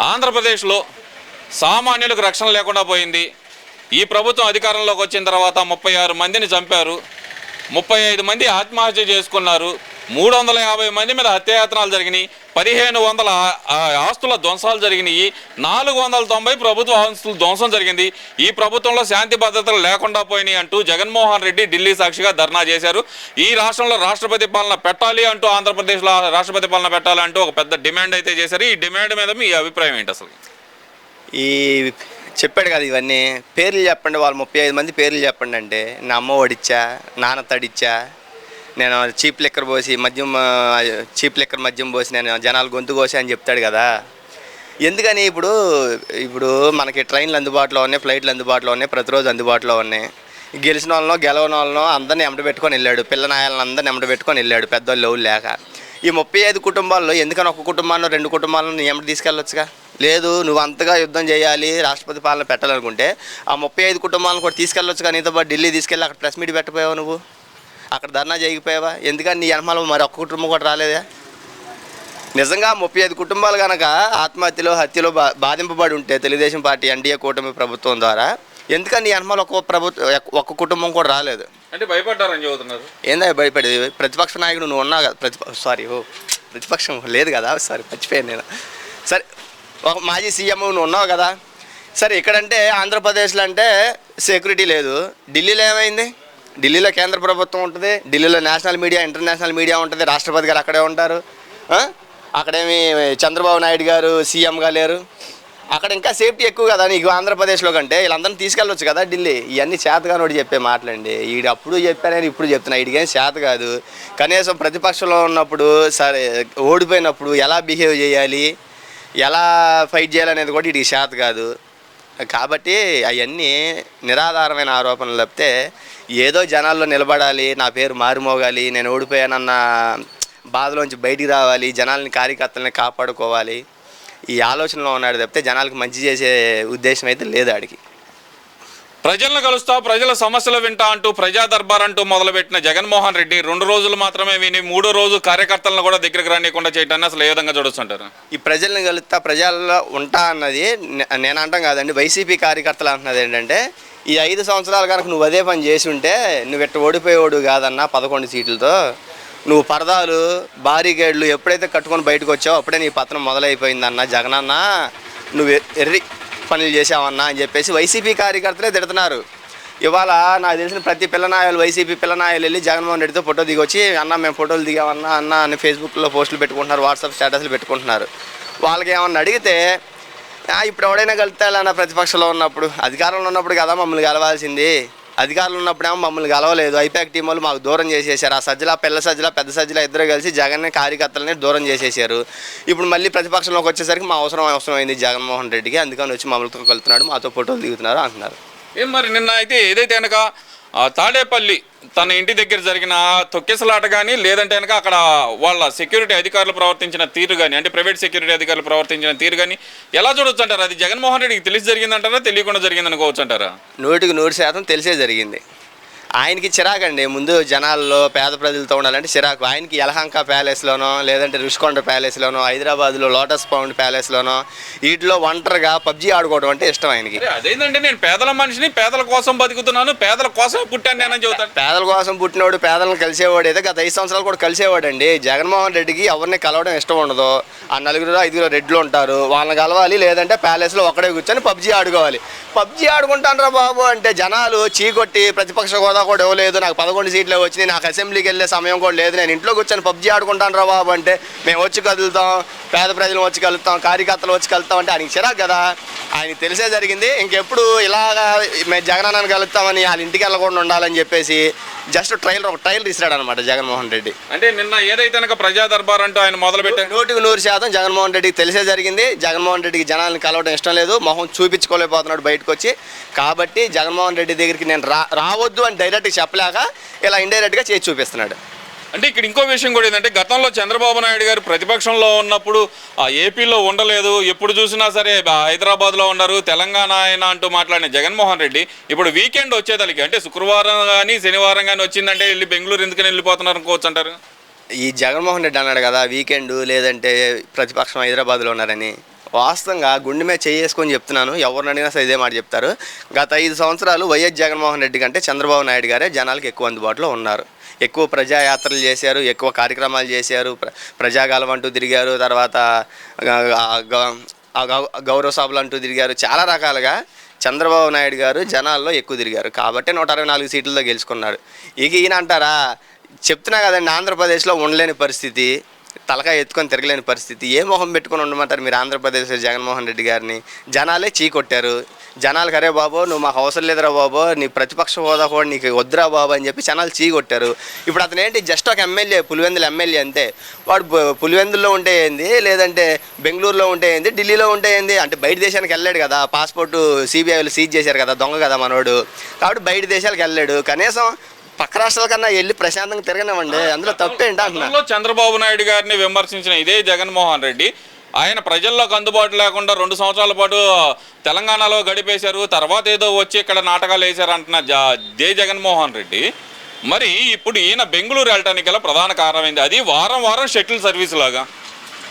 ఆంధ్రప్రదేశ్లో సామాన్యులకు రక్షణ లేకుండా పోయింది. ఈ ప్రభుత్వం అధికారంలోకి వచ్చిన తర్వాత ముప్పై ఆరు మందిని చంపారు. ముప్పై ఐదు మంది ఆత్మహత్య చేసుకున్నారు. మూడు వందల యాభై మంది మీద హత్యాయత్నాలు జరిగినాయి పదిహేను వందల ఆస్తుల ధ్వంసాలు జరిగినాయి నాలుగు వందల తొంభై ప్రభుత్వ ఆస్తుల ధ్వంసం జరిగింది. ఈ ప్రభుత్వంలో శాంతి భద్రతలు లేకుండా పోయినాయి అంటూ జగన్మోహన్ రెడ్డి ఢిల్లీ సాక్షిగా ధర్నా చేశారు. ఈ రాష్ట్రంలో రాష్ట్రపతి పాలన పెట్టాలి అంటూ ఆంధ్రప్రదేశ్లో రాష్ట్రపతి పాలన పెట్టాలి అంటూ ఒక పెద్ద డిమాండ్ అయితే చేశారు. ఈ డిమాండ్ మీద మీ అభిప్రాయం ఏంటి అసలు? ఈ చెప్పాడు కదా ఇవన్నీ. పేర్లు చెప్పండి వాళ్ళు ముప్పై ఐదు మంది పేర్లు చెప్పండి అంటే నా అమ్మ ఒడిచ్చా నాన్న తడిచ్చా నేను చీప్ లెక్కర్ పోసి మద్యం చీప్ లెక్కర్ మద్యం పోసి నేను జనాలు గొంతు కోసి అని చెప్తాడు కదా. ఎందుకని ఇప్పుడు ఇప్పుడు మనకి ట్రైన్లు అందుబాటులో ఉన్నాయి ఫ్లైట్లు అందుబాటులో ఉన్నాయి ప్రతిరోజు అందుబాటులో ఉన్నాయి. గెలిచిన వాళ్ళనో గెలవని వాళ్ళనో అందరిని ఎంట పెట్టుకొని వెళ్ళాడు. పిల్లనాయాలను అందరిని ఎంట పెట్టుకొని వెళ్ళాడు పెద్దోళ్ళు ఎవరు లేక. ఈ ముప్పై ఐదు కుటుంబాల్లో ఎందుకని ఒక కుటుంబాన్ని రెండు కుటుంబాలను ఎంట తీసుకెళ్ళొచ్చుగా? లేదు నువ్వు అంతగా యుద్ధం చేయాలి రాష్ట్రపతి పాలన పెట్టాలనుకుంటే ఆ ముప్పై ఐదు కుటుంబాలను కూడా తీసుకెళ్ళొచ్చుగా నీతో పాటు ఢిల్లీ తీసుకెళ్ళి అక్కడ ప్రెస్ మీట్ పెట్టపోయావు నువ్వు? అక్కడ ధర్నా చేయకపోయావా ఎందుకని నీ వెనకాల మరి ఒక్క కుటుంబం కూడా రాలేదా? నిజంగా ముప్పై ఐదు కుటుంబాలు కనుక ఆత్మహత్యలో హత్యలో బా బాధింపబడి ఉంటే తెలుగుదేశం పార్టీ ఎన్డీఏ కూటమి ప్రభుత్వం ద్వారా ఎందుకని వెనకాల ఒక్క ప్రభుత్వం ఒక్క కుటుంబం కూడా రాలేదు? అంటే భయపడ్డారని చెబుతున్నారు. ఏందా భయపడేది? ప్రతిపక్ష నాయకుడు నువ్వు ఉన్నావు కదా ప్రతిప సారీ ఓ ప్రతిపక్షం లేదు కదా సారీ మర్చిపోయాను నేను. సరే ఒక మాజీ సీఎం నువ్వు ఉన్నావు కదా సరే ఇక్కడంటే ఆంధ్రప్రదేశ్లో అంటే సెక్యూరిటీ లేదు. ఢిల్లీలో ఏమైంది? ఢిల్లీలో కేంద్ర ప్రభుత్వం ఉంటుంది ఢిల్లీలో నేషనల్ మీడియా ఇంటర్నేషనల్ మీడియా ఉంటుంది రాష్ట్రపతి గారు అక్కడే ఉంటారు. అక్కడేమి చంద్రబాబు నాయుడు గారు సీఎంగా లేరు. అక్కడ ఇంకా సేఫ్టీ ఎక్కువ కదా నీకు ఆంధ్రప్రదేశ్లో కంటే వీళ్ళందరినీ తీసుకెళ్ళొచ్చు కదా ఢిల్లీ. ఇవన్నీ చేతగానోడు చెప్పే మాటలండి. ఈడు అప్పుడు చెప్పానని ఇప్పుడు చెప్తున్నా వీడికేం చేత కాదు. కనీసం ప్రతిపక్షంలో ఉన్నప్పుడు సరే ఓడిపోయినప్పుడు ఎలా బిహేవ్ చేయాలి ఎలా ఫైట్ చేయాలనేది కూడా వీడికి చేత కాదు. కాబట్టి అవన్నీ నిరాధారమైన ఆరోపణలు తప్పితే ఏదో జనాల్లో నిలబడాలి నా పేరు మారుమోగాలి నేను ఓడిపోయానన్న బాధలోంచి బయటికి రావాలి జనాల్ని కార్యకర్తలని కాపాడుకోవాలి. ఈ ఆలోచనలో ఉన్నాడు తప్పితే జనాలకు మంచి చేసే ఉద్దేశం అయితే లేదు ఆడికి. ప్రజలను కలుస్తా ప్రజల సమస్యలు వింటా అంటూ ప్రజా దర్బార్ అంటూ మొదలుపెట్టిన జగన్మోహన్ రెడ్డి రెండు రోజులు మాత్రమే విని మూడో రోజు కార్యకర్తలను కూడా దగ్గరికి రానియకుండా చేయటాన్ని అసలు ఏ విధంగా చూడొచ్చుంటారు ఈ ప్రజల్ని కలుస్తా ప్రజల్లో ఉంటా అన్నది నేను అంటాం కాదండి వైసీపీ కార్యకర్తలు అంటున్నది ఏంటంటే ఈ ఐదు సంవత్సరాలు కనుక నువ్వు అదే పని చేసి ఉంటే నువ్వు ఇట్ట ఓడిపోయేవాడు కాదన్నా పదకొండు సీట్లతో. నువ్వు పరదాలు బారీగేడ్లు ఎప్పుడైతే కట్టుకొని బయటకు వచ్చావో అప్పుడే నీ పతనం మొదలైపోయిందన్న జగనన్న. నువ్వు ఎర్రి పనులు చేసామన్నా అని చెప్పేసి వైసీపీ కార్యకర్తలే తిడుతున్నారు. ఇవాళ నాకు తెలిసిన ప్రతి పిల్లనాయలు వైసీపీ పిల్లనాయలు వెళ్ళి జగన్మోహన్ రెడ్డితో ఫోటో దిగొచ్చి అన్న మేము ఫోటోలు దిగామన్నా అన్న అని ఫేస్బుక్లో పోస్టులు పెట్టుకుంటున్నారు వాట్సాప్ స్టేటస్లు పెట్టుకుంటున్నారు. వాళ్ళకి ఏమన్నా అడిగితే ఇప్పుడు ఎవడైనా కలుతాలన్న ప్రతిపక్షంలో ఉన్నప్పుడు అధికారంలో ఉన్నప్పుడు కదా మమ్మల్ని కలవాల్సింది అధికారులు ఉన్నప్పుడేమో మమ్మల్ని కలవలేదు. ఐపాక్ టీం వాళ్ళు మాకు దూరం చేసేసారు. ఆ సజ్జల పిల్ల సజ్జల పెద్ద సజ్జల ఇద్దరు కలిసి జగన్ కార్యకర్తలని దూరం చేసేసారు. ఇప్పుడు మళ్ళీ ప్రతిపక్షంలోకి వచ్చేసరికి మా అవసరం అవసరమైంది జగన్మోహన్ రెడ్డికి. అందుకని వచ్చి మమ్మల్తో కలుతున్నాడు మాతో ఫోటోలు దిగుతున్నారు అంటున్నారు. ఏం మరి నిన్న అయితే ఏదైతే కనుక తాడేపల్లి తన ఇంటి దగ్గర జరిగిన తొక్కిసలాట కానీ లేదంటే కనుక అక్కడ వాళ్ళ సెక్యూరిటీ అధికారులు ప్రవర్తించిన తీరు కానీ అంటే ప్రైవేట్ సెక్యూరిటీ అధికారులు ప్రవర్తించిన తీరు కానీ ఎలా చూడొచ్చు అంటారు? అది జగన్మోహన్ రెడ్డికి తెలిసి జరిగిందంటారా? తెలియకుండా జరిగింది అనుకోవచ్చు అంటారా? నూటికి నూరు శాతం తెలిసే జరిగింది. ఆయనకి చిరాకండి ముందు జనాల్లో పేద ప్రజలతో ఉండాలంటే చిరాకు. ఆయనకి యలహంక ప్యాలెస్లోనో లేదంటే రుషికొండ ప్యాలెస్లోనో హైదరాబాద్లో లోటస్ పౌండ్ ప్యాలెస్లోనో వీటిలో ఒంటరిగా పబ్జీ ఆడుకోవడం అంటే ఇష్టం ఆయనకి. అదేంటంటే నేను పేదల మనిషిని పేదల కోసం బతుకుతున్నాను పేదల కోసం పుట్టాను నేనని చెబుతాను. పేదల కోసం పుట్టినోడు పేదలను కలిసేవాడు అయితే గత ఐదు సంవత్సరాలు కూడా కలిసేవాడండి. జగన్మోహన్ రెడ్డికి ఎవరిని కలవడం ఇష్టం ఉండదు. ఆ నలుగురు ఐదుగురు రెడ్లు ఉంటారు. వాళ్ళని కలవాలి లేదంటే ప్యాలెస్లో ఒక్కడే కూర్చొని పబ్జీ ఆడుకోవాలి. పబ్జీ ఆడుకుంటానరా బాబు అంటే జనాలు చీకొట్టి ప్రతిపక్ష హోదా కూడా ఇవ్వలేదు. నాకు పదకొండు సీట్లే వచ్చినాయి. నాకు అసెంబ్లీకి వెళ్ళే సమయం కూడా లేదు. నేను ఇంట్లో కూర్చొని పబ్జీ ఆడుకుంటానరా బాబు అంటే మేము వచ్చి కదులుతాం. పేద ప్రజలు వచ్చి కలుస్తాం కార్యకర్తలు వచ్చి కలుస్తాం అంటే ఆయనకి చిరాకు కదా. ఆయనకి తెలిసే జరిగింది. ఇంకెప్పుడు ఇలాగా మేము జగనన్నను కలుస్తామని వాళ్ళ ఇంటికి వెళ్ళకుండా ఉండాలని చెప్పేసి జస్ట్ ట్రైల్ ఒక ట్రైల్ తీసిరాడు అనమాట జగన్మోహన్ రెడ్డి. అంటే నిన్న ఏదైతే ప్రజా దర్బార్ అంటూ ఆయన మొదలు పెట్టారు నూటికి నూరు శాతం జగన్మోహన్ రెడ్డికి తెలిసే జరిగింది. జగన్మోహన్ రెడ్డికి జనాలను కలవడం ఇష్టం లేదు. మొహం చూపించుకోలేకపోతున్నాడు బయటకు వచ్చి కాబట్టి జగన్మోహన్ రెడ్డి దగ్గరికి నేను రా రావద్దు అని డైరెక్ట్గా చెప్పలేక ఇలా ఇండైరెక్ట్గా చేసి చూపిస్తున్నాడు. అంటే ఇక్కడ ఇంకో విషయం కూడా ఏంటంటే గతంలో చంద్రబాబు నాయుడు గారు ప్రతిపక్షంలో ఉన్నప్పుడు ఆ ఏపీలో ఉండలేదు. ఎప్పుడు చూసినా సరే హైదరాబాద్లో ఉన్నారు తెలంగాణ ఆయన అంటూ మాట్లాడిన జగన్మోహన్ రెడ్డి ఇప్పుడు వీకెండ్ వచ్చేదానికి అంటే శుక్రవారం కానీ శనివారం కానీ వచ్చిందంటే వెళ్ళి బెంగళూరు ఎందుకని వెళ్ళిపోతున్నారు అనుకోవచ్చు అంటారు? ఈ జగన్మోహన్ రెడ్డి అన్నాడు కదా వీకెండ్ లేదంటే ప్రతిపక్షం హైదరాబాద్లో ఉన్నారని. వాస్తవంగా గుండె మీద చేసుకొని చెప్తున్నాను. ఎవరిని అడిగినా సరే ఇదే మాట చెప్తారు. గత ఐదు సంవత్సరాలు వైఎస్ జగన్మోహన్ రెడ్డి కంటే చంద్రబాబు నాయుడు గారే జనాలకు ఎక్కువ అందుబాటులో ఉన్నారు. ఎక్కువ ప్రజాయాత్రలు చేశారు ఎక్కువ కార్యక్రమాలు చేశారు ప్ర ప్రజాగాలం అంటూ తిరిగారు తర్వాత గౌరవ సభలు అంటూ తిరిగారు. చాలా రకాలుగా చంద్రబాబు నాయుడు గారు జనాల్లో ఎక్కువ తిరిగారు. కాబట్టి నూట అరవై నాలుగు సీట్లతో గెలుచుకున్నారు. ఇక ఈయన అంటారా? చెప్తున్నా కదండి ఆంధ్రప్రదేశ్లో ఉండలేని పరిస్థితి. తలకాయ ఎత్తుకొని తిరగలేని పరిస్థితి. ఏ మొహం పెట్టుకొని ఉండమంటారు మీరు ఆంధ్రప్రదేశ్ జగన్మోహన్ రెడ్డి గారిని? జనాలే చీకొట్టారు జనాలకు అరే బాబు నువ్వు మాకు అవసరం లేదురా బాబు నీ ప్రతిపక్ష హోదా కూడా నీకు వద్దురా బాబు అని చెప్పి జనాలు చీకొట్టారు ఇప్పుడు అతను ఏంటి? జస్ట్ ఒక ఎమ్మెల్యే పులివెందుల ఎమ్మెల్యే అంతే. వాడు పులివెందుల్లో ఉంటే ఏంది? లేదంటే బెంగళూరులో ఉంటే ఏంది? ఢిల్లీలో ఉంటే ఏంది? అంటే బయట దేశానికి వెళ్ళాడు కదా. పాస్పోర్టు సిబిఐలు సీజ్ చేశారు కదా దొంగ కదా మనోడు. కాబట్టి బయట దేశాలకు వెళ్ళాడు. కనీసం పక్క రాష్ట్రాల కన్నా వెళ్ళి ప్రశాంతంగా తిరగనివ్వండి. అందులో తప్పేంటి అంటున్నా? చంద్రబాబు నాయుడు గారిని విమర్శించిన ఇదే జగన్మోహన్ రెడ్డి. ఆయన ప్రజల్లోకి అందుబాటు లేకుండా రెండు సంవత్సరాల పాటు తెలంగాణలో గడిపేశారు. తర్వాత ఏదో వచ్చి ఇక్కడ నాటకాలు వేశారు అంటున్న జ- జగన్మోహన్ రెడ్డి. మరి ఇప్పుడు ఈయన బెంగళూరు వెళ్ళటానికి గల ప్రధాన కారణమైంది. అది వారం వారం షటిల్ సర్వీస్ లాగా.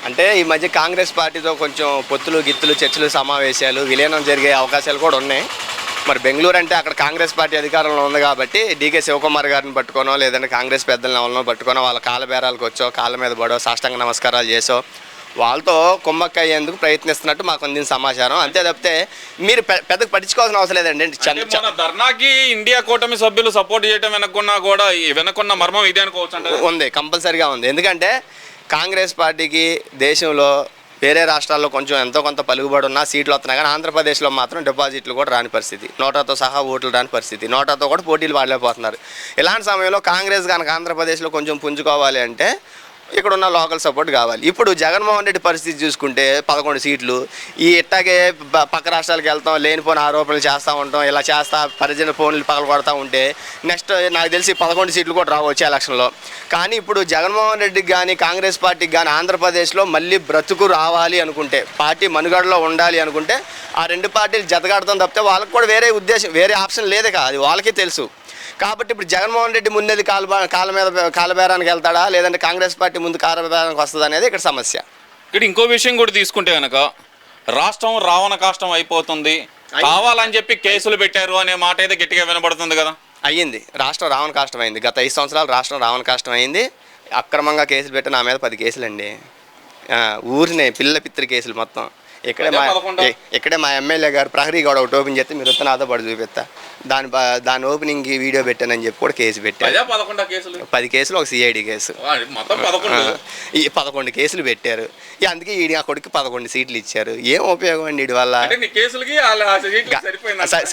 అంటే ఈ మధ్య కాంగ్రెస్ పార్టీతో కొంచెం పొత్తులు గిత్తులు చర్చలు సమావేశాలు విలీనం జరిగే అవకాశాలు కూడా ఉన్నాయి. మరి బెంగళూరు అంటే అక్కడ కాంగ్రెస్ పార్టీ అధికారంలో ఉంది కాబట్టి డీకే శివకుమార్ గారిని పట్టుకోనో లేదంటే కాంగ్రెస్ పెద్దలను ఎవరినో పట్టుకోనో వాళ్ళ కాళ్ళ బేరాలకు వచ్చో కాళ్ళ మీద పడో సాష్టాంగ నమస్కారాలు చేసో వాళ్ళతో కుమ్మక్క అయ్యేందుకు ప్రయత్నిస్తున్నట్టు మాకు అందిన సమాచారం. అంతే తప్పితే మీరు పె- పెద్దగా పట్టించుకోవాల్సిన అవసరం లేదండి. ధర్నాకి ఇండియా కూటమి సభ్యులు సపోర్ట్ చేయటం వెనక్కున్నా కూడా వెనకున్న మర్మం ఇదే అనుకోవచ్చు అంటే ఉంది కంపల్సరీగా ఉంది. ఎందుకంటే కాంగ్రెస్ పార్టీకి దేశంలో వేరే రాష్ట్రాల్లో కొంచెం ఎంతో కొంత పలుకుబడి ఉన్న సీట్లు వస్తున్నాయి కానీ ఆంధ్రప్రదేశ్లో మాత్రం డిపాజిట్లు కూడా రాని పరిస్థితి. నోటాతో సహా ఓట్లు రాని పరిస్థితి. నోటాతో కూడా పోటీలు వాడలేకపోతున్నారు. ఇలాంటి సమయంలో కాంగ్రెస్ కనుక ఆంధ్రప్రదేశ్లో కొంచెం పుంజుకోవాలి అంటే ఇక్కడ ఉన్న లోకల్ సపోర్ట్ కావాలి. ఇప్పుడు జగన్మోహన్ రెడ్డి పరిస్థితి చూసుకుంటే పదకొండు సీట్లు ఈ ఇట్టాగే పక్క రాష్ట్రాలకు వెళ్తాం లేనిపోయిన ఆరోపణలు చేస్తూ ఉంటాం ఇలా చేస్తా పరిజన ఫోన్లు పగల కొడతా ఉంటే నెక్స్ట్ నాకు తెలిసి పదకొండు సీట్లు కూడా రావచ్చు ఎలక్షన్లో. కానీ ఇప్పుడు జగన్మోహన్ రెడ్డికి కానీ కాంగ్రెస్ పార్టీకి కానీ ఆంధ్రప్రదేశ్లో మళ్ళీ బ్రతుకు రావాలి అనుకుంటే పార్టీ మనుగడలో ఉండాలి అనుకుంటే ఆ రెండు పార్టీలు జతగాడతాం తప్పితే వాళ్ళకి కూడా వేరే ఉద్దేశం వేరే ఆప్షన్ లేదే కాదు వాళ్ళకే తెలుసు. కాబట్టి ఇప్పుడు జగన్మోహన్ రెడ్డి ముందేది కాలు కాళ్ళ మీద కాలబేరానికి వెళ్తాడా? లేదంటే కాంగ్రెస్ పార్టీ ముందు కాలబేరానికి వస్తుంది అనేది ఇక్కడ సమస్య. ఇక్కడ ఇంకో విషయం కూడా తీసుకుంటే కనుక రాష్ట్రం రావణ కాష్టం అయిపోతుంది. కావాలని చెప్పి కేసులు పెట్టారు అనే మాట అయితే గట్టిగా వినబడుతుంది కదా. అయ్యింది. రాష్ట్రం రావణ కాష్టం అయింది. గత ఐదు సంవత్సరాలు రాష్ట్రం రావణ కాష్టం అయింది. అక్రమంగా కేసులు పెట్టి నా మీద పది కేసులండి. ఆ, ఊరినే పిల్ల పిత్రి కేసులు మొత్తం. ఇక్కడే మా ఇక్కడే మా ఎమ్మెల్యే గారు ప్రహరీ గౌడ ఒకటి ఓపెన్ చేస్తే మీరు నాతో పాటు చూపిస్తా. దాని దాని ఓపెనింగ్ వీడియో పెట్టానని చెప్పి కూడా కేసు పెట్టారు. పదే కేసులు ఒక సిఐడి కేసు. ఈ పదకొండు కేసులు పెట్టారు. అందుకే ఈడి ఆ కొడుకు పదకొండు సీట్లు ఇచ్చారు. ఏం ఉపయోగం అండి వీడి వల్ల?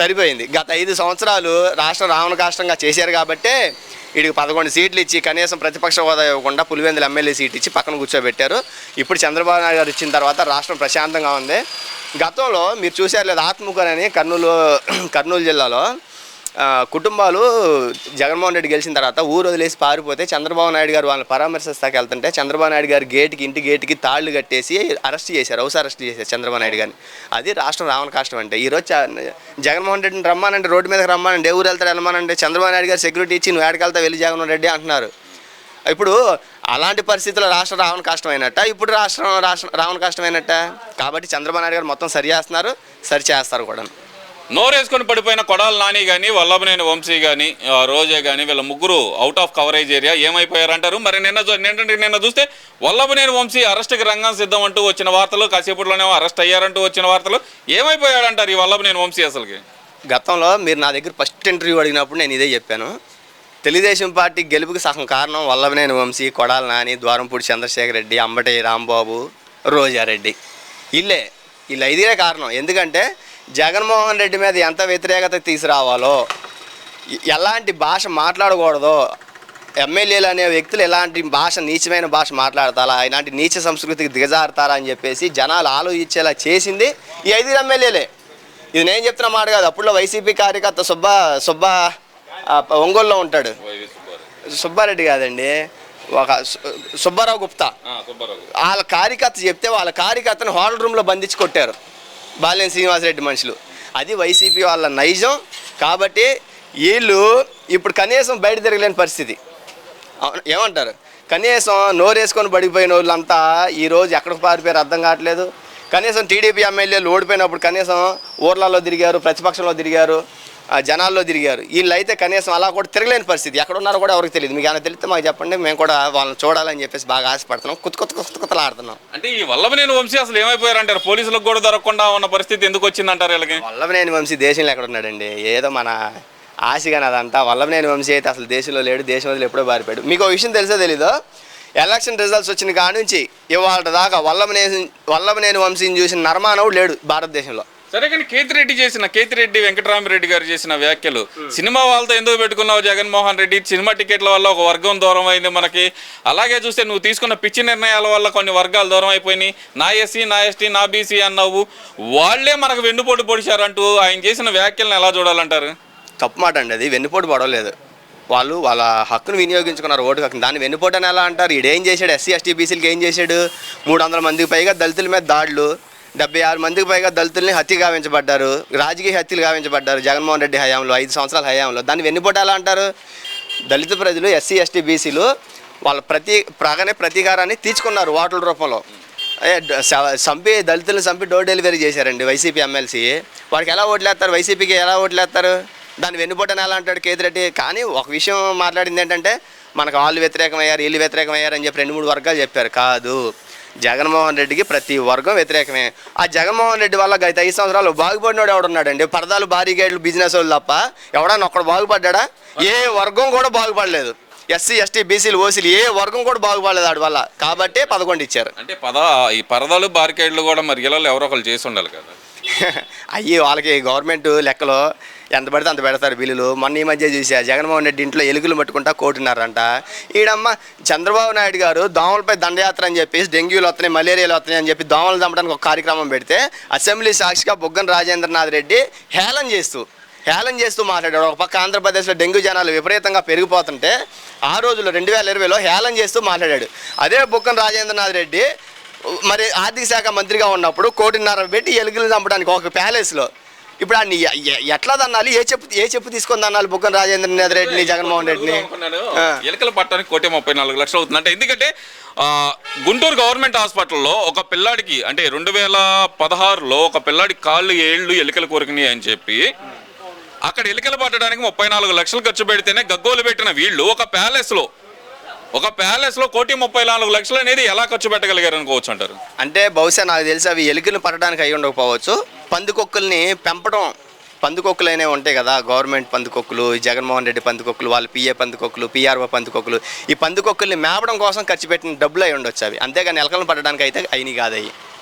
సరిపోయింది గత ఐదు సంవత్సరాలు రాష్ట్రం రావణ కాష్టంగా చేశారు కాబట్టే వీడికి పదకొండు సీట్లు ఇచ్చి కనీసం ప్రతిపక్ష హోదా ఇవ్వకుండా పులివెందుల ఎమ్మెల్యే సీట్ ఇచ్చి పక్కన కూర్చోబెట్టారు. ఇప్పుడు చంద్రబాబు నాయుడు గారు ఇచ్చిన తర్వాత రాష్ట్రం ప్రశాంతంగా ఉంది గతంలో మీరు చూశారు లేదు ఆత్మకూరు అని కర్నూలు కర్నూలు జిల్లాలో కుటుంబాలు జగన్మోహన్ రెడ్డి గెలిచిన తర్వాత ఊరు వదిలేసి పారిపోతే చంద్రబాబు నాయుడు గారు వాళ్ళని పరామర్శిస్తాకి వెళ్తుంటే చంద్రబాబు నాయుడు గారు గేటుకి ఇంటి గేటుకి తాళ్ళు కట్టేసి అరెస్ట్ చేశారు హౌస్ అరెస్ట్ చేశారు చంద్రబాబు నాయుడు గారిని. అది రాష్ట్రం రావణ కాష్టం అంటే. ఈరోజు జగన్మోహన్ రెడ్డిని రమ్మానంటే రోడ్డు మీదకి రమ్మానంటే ఎవరు ఊరు వెళ్తాడు వెళ్ళమానంటే చంద్రబాబు నాయుడు గారు సెక్యూరిటీ ఇచ్చి నువ్వు ఏడకెళ్తా వెళ్ళి జగన్మోహన్ రెడ్డి అంటున్నారు. ఇప్పుడు అలాంటి పరిస్థితుల్లో రాష్ట్రం రావణ కష్టమైనట్ట? ఇప్పుడు రాష్ట్రం రాష్ట్రం రావణ కష్టమైనట్ట? కాబట్టి చంద్రబాబు నాయుడు గారు మొత్తం సరి చేస్తున్నారు సరి చేస్తారు కూడా నోరేసుకొని పడిపోయిన కొడాలి నాని కానీ వల్లభనేని వంశీ కానీ రోజే కానీ వీళ్ళ ముగ్గురు అవుట్ ఆఫ్ కవరేజ్ ఏరియా ఏమైపోయారు అంటారు మరి నిన్న నిన్న నిన్న చూస్తే వల్లభనేని వంశీ అరెస్ట్కి రంగం సిద్ధం అంటూ వచ్చిన వార్తలు కాసేపట్లోనే అరెస్ట్ అయ్యారంటూ వచ్చిన వార్తలు ఏమైపోయాడంటారు ఈ వల్లభనేని వంశీ అసలుకి? గతంలో మీరు నా దగ్గర ఫస్ట్ ఇంటర్వ్యూ అడిగినప్పుడు నేను ఇదే చెప్పాను. తెలుగుదేశం పార్టీ గెలుపుకి సగం కారణం వల్లభనేని వంశీ కొడాల నాని ద్వారంపూడి చంద్రశేఖర్ రెడ్డి అంబటి రాంబాబు రోజారెడ్డి. వీళ్ళే వీళ్ళు ఐదుగురే కారణం. ఎందుకంటే జగన్మోహన్ రెడ్డి మీద ఎంత వ్యతిరేకత తీసుకురావాలో ఎలాంటి భాష మాట్లాడకూడదో ఎమ్మెల్యేలు అనే వ్యక్తులు ఎలాంటి భాష నీచమైన భాష మాట్లాడతారా ఇలాంటి నీచ సంస్కృతికి దిగజారుతారా అని చెప్పేసి జనాలు ఆలోచించేలా చేసింది ఈ ఐదుగురు ఎమ్మెల్యేలే. ఇది నేను చెప్తున్న మాట కాదు అప్పుడులో వైసీపీ కార్యకర్త సుబ్బ సుబ్బ ఒంగోలులో ఉంటాడు. సుబ్బారెడ్డి. కాదండి. ఒక సుబ్బారావు గుప్తా. వాళ్ళ కార్యకర్త చెప్తే వాళ్ళ కార్యకర్తను హోటల్ రూమ్లో బంధించి కొట్టారు. బాలినేని శ్రీనివాసరెడ్డి మనుషులు. అది వైసీపీ వాళ్ళ నైజం. కాబట్టి వీళ్ళు ఇప్పుడు కనీసం బయట తిరగలేని పరిస్థితి. ఏమంటారు? కనీసం నోరేసుకొని పడిపోయిన వాళ్ళంతా ఈరోజు ఎక్కడికి పారిపోయారు అర్థం కావట్లేదు. కనీసం టీడీపీ ఎమ్మెల్యేలు ఓడిపోయినప్పుడు కనీసం ఊర్లలో తిరిగారు ప్రతిపక్షంలో తిరిగారు. జనాల్లో తిరిగారు. వీళ్ళు అయితే కనీసం అలా కూడా తిరగలేని పరిస్థితి. ఎక్కడ ఉన్నారో కూడా ఎవరికి తెలియదు. మీకు ఏమైనా తెలిస్తే మాకు చెప్పండి. మేము కూడా వాళ్ళని చూడాలని చెప్పేసి బాగా ఆశపడుతున్నాం. కొత్త కొత్త కొత్త కొత్తలు ఆడుతున్నాం అంటే ఈ వల్లభనేని వంశీ అసలు ఏమైపోయారంటారు పోలీసులకు కూడా దొరకకుండా ఉన్న పరిస్థితి ఎందుకు వచ్చిందంటారు వీళ్ళకి? వల్లభనేని వంశీ దేశంలో ఎక్కడ ఉన్నాడండి? ఏదో మన ఆశగాని అదంతా. వల్లభనేని వంశీ అయితే అసలు దేశంలో లేడు. దేశం వదిలి ఎప్పుడో బారిపోయాడు మీకు ఒక విషయం తెలుసో తెలీదు? ఎలక్షన్ రిజల్ట్స్ వచ్చిన కాడ నుంచి ఇవాళ దాకా వల్లభనేని వల్లభనేని వంశీని చూసిన నర్మానవుడు లేడు భారతదేశంలో. సరే కానీ కేతిరెడ్డి చేసిన కేతిరెడ్డి వెంకటరామిరెడ్డి గారు చేసిన వ్యాఖ్యలు సినిమా వాళ్ళతో ఎందుకు పెట్టుకున్నావు జగన్మోహన్ రెడ్డి? సినిమా టికెట్ల వల్ల ఒక వర్గం దూరం అయింది మనకి. అలాగే చూస్తే నువ్వు తీసుకున్న పిచ్చి నిర్ణయాల వల్ల కొన్ని వర్గాలు దూరం అయిపోయినాయి. నా ఎస్సీ నా ఎస్టీ నా బీసీ అన్నావు. వాళ్ళే మనకు వెన్నుపోటు పొడిచారంటూ ఆయన చేసిన వ్యాఖ్యలను ఎలా చూడాలంటారు? తప్పు మాట అండి అది. వెన్నుపోటు పడవలేదు. వాళ్ళు వాళ్ళ హక్కును వినియోగించుకున్నారు ఓటు హక్కును దాన్ని వెన్నుపోటు అని ఎలా అంటారు? ఈడేం చేశాడు? ఎస్సీ ఎస్టీ బీసీలకి ఏం చేశాడు? మూడు వందల మందికి పైగా దళితుల మీద దాడులు. డెబ్బై ఆరు మందికి పైగా దళితుల్ని హత్య గావించబడ్డారు. రాజకీయ హత్యలు గావించబడ్డారు జగన్మోహన్ రెడ్డి హయాంలో ఐదు సంవత్సరాల హయాంలో. దాన్ని వెన్నుపోటు ఎలా అంటారు? దళిత ప్రజలు ఎస్సీ ఎస్టీ బీసీలు వాళ్ళ ప్రతి ప్రగనే ప్రతీకారాన్ని తీర్చుకున్నారు ఓట్ల రూపంలో. చంపి దళితులను చంపి డోర్ డెలివరీ చేశారండి వైసీపీ ఎమ్మెల్సీ. వాడికి ఎలా ఓట్లేస్తారు వైసీపీకి ఎలా ఓట్లేస్తారు దాన్ని వెన్నుపోటని ఎలా అంటాడు కేతిరెడ్డి కానీ ఒక విషయం మాట్లాడింది ఏంటంటే మనకు వాళ్ళు వ్యతిరేకమయ్యారు వీళ్ళు వ్యతిరేకమయ్యారు అని చెప్పి రెండు మూడు వర్గాలు చెప్పారు. కాదు. జగన్మోహన్ రెడ్డికి ప్రతి వర్గం వ్యతిరేకమే. ఆ జగన్మోహన్ రెడ్డి వల్ల గత ఐదు సంవత్సరాలు బాగుపడినోడు ఎవడున్నాడండి? పరదాలు భారీ గేట్లు బిజినెస్ వాళ్ళు తప్ప ఎవడన్నా ఒక్కడు బాగుపడ్డా ఏ వర్గం కూడా బాగుపడలేదు. ఎస్సీ ఎస్టీ బీసీలు ఓసీలు ఏ వర్గం కూడా బాగుపడలేదు వాడి వల్ల. కాబట్టే పదకొండు ఇచ్చారు. అంటే పద ఈ పరదాలు బారికేడ్లు కూడా మరి ఇళ్ళలో ఎవరో ఒకరు చేసి ఉండాలి కదా. అయ్యి వాళ్ళకి గవర్నమెంట్ లెక్కలో ఎంత పడితే అంత పెడతారు బిల్లులు. మొన్న ఈ మధ్య చూసా జగన్మోహన్ రెడ్డి ఇంట్లో ఎలుకలు పట్టుకుంటా కోటున్నారంట. ఈడమ్మ చంద్రబాబు నాయుడు గారు దోమలపై దండయాత్ర అని చెప్పేసి డెంగ్యూలు వస్తున్నాయి మలేరియాలు వస్తున్నాయి అని చెప్పి దోమలు చంపడానికి ఒక కార్యక్రమం పెడితే అసెంబ్లీ సాక్షిగా బొగ్గన రాజేంద్రనాథ్ రెడ్డి హేళన చేస్తూ హేళన చేస్తూ మాట్లాడాడు. ఒక పక్క ఆంధ్రప్రదేశ్లో డెంగ్యూ జనాలు విపరీతంగా పెరిగిపోతుంటే ఆ రోజుల్లో రెండు వేల ఇరవైలో హేళన చేస్తూ మాట్లాడాడు. అదే బొగ్గన రాజేంద్రనాథ్ రెడ్డి మరి ఆర్థిక శాఖ మంత్రిగా ఉన్నప్పుడు కోటిన్నర పెట్టి ఎలుకలు చంపడానికి ఒక ప్యాలెస్లో. ఇప్పుడు ఎ- ఎట్లా దన్నాలి? ఏ చెప్పు ఏ చెప్పు తీసుకొని దన్నాలి బుగ్గన రాజేంద్రనాథ్ రెడ్డిని జగన్మోహన్ రెడ్డిని. ఎలుకల పట్టానికి కోటి ముప్పై నాలుగు లక్షలు అవుతుంది. అంటే ఎందుకంటే గుంటూరు గవర్నమెంట్ హాస్పిటల్లో ఒక పిల్లాడికి అంటే రెండు వేల పదహారులో ఒక పిల్లాడికి కాళ్ళు ఏళ్ళు ఎలుకలు కొరికినాయి అని చెప్పి అక్కడ ఎలికలు పట్టడానికి ముప్పై నాలుగు లక్షలు ఖర్చు పెడితేనే గగ్గోలు పెట్టిన వీళ్ళు ఒక ప్యాలెస్లో ఒక ప్యాలెస్లో కోటి ముప్పై నాలుగు లక్షలు అనేది ఎలా ఖర్చు పెట్టగలిగారు అనుకోవచ్చు అంటారు? అంటే బహుశా నాకు తెలిసి అవి ఎలుకలు పట్టడానికి అయి ఉండకపోవచ్చు. పందికొక్కుల్ని పెంపడం పందికొక్కులు అనేవి ఉంటాయి కదా గవర్నమెంట్ పందికొక్కులు జగన్మోహన్ రెడ్డి పందుకొక్కులు వాళ్ళ పిఏ పందుకొక్కులు పిఆర్ఓ పందుకొక్కులు. ఈ పందికొక్కుల్ని మేపడం కోసం ఖర్చు పెట్టిన డబ్బులు అయి ఉండొచ్చు అవి. అంతేగాని ఎలకలను పట్టడానికి అయితే అయినాయి కాదు అవి.